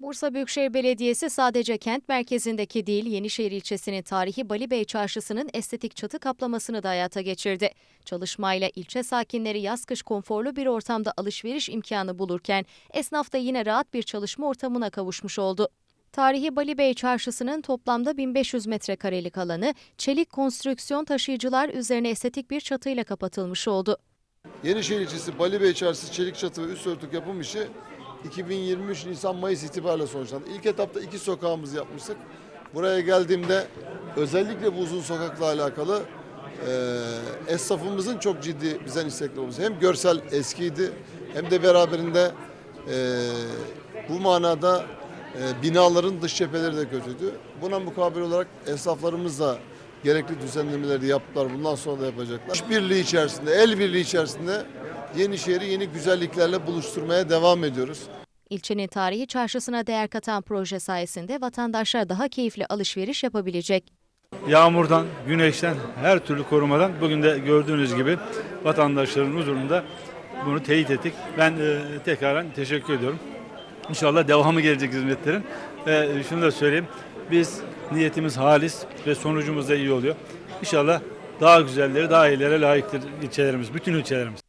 Bursa Büyükşehir Belediyesi sadece kent merkezindeki değil Yenişehir ilçesinin tarihi Bali Bey Çarşısı'nın estetik çatı kaplamasını da hayata geçirdi. Çalışmayla ilçe sakinleri yaz kış konforlu bir ortamda alışveriş imkanı bulurken esnaf da yine rahat bir çalışma ortamına kavuşmuş oldu. Tarihi Bali Bey Çarşısı'nın toplamda 1500 metrekarelik alanı çelik konstrüksiyon taşıyıcılar üzerine estetik bir çatıyla kapatılmış oldu. Yenişehir ilçesi Bali Bey Çarşısı çelik çatı ve üst örtük yapım işi 2023 Nisan-Mayıs itibariyle sonuçlandı. İlk etapta iki sokağımızı yapmıştık. Buraya geldiğimde özellikle bu uzun sokakla alakalı e, esnafımızın çok ciddi bizden istekli olması. Hem görsel eskiydi hem de beraberinde e, bu manada e, binaların dış cepheleri de kötüydü. Buna mukabil olarak esnaflarımız da gerekli düzenlemeleri yaptılar. Bundan sonra da yapacaklar. İş birliği içerisinde, el birliği içerisinde Yenişehir'i yeni güzelliklerle buluşturmaya devam ediyoruz. İlçenin tarihi çarşısına değer katan proje sayesinde vatandaşlar daha keyifli alışveriş yapabilecek. Yağmurdan, güneşten, her türlü korumadan bugün de gördüğünüz gibi vatandaşların huzurunda bunu teyit ettik. Ben e, tekrardan teşekkür ediyorum. İnşallah devamı gelecek hizmetlerin. Ve şunu da söyleyeyim. Biz niyetimiz halis ve sonucumuz da iyi oluyor. İnşallah daha güzelleri, daha iyilere layıktır ilçelerimiz, bütün ilçelerimiz.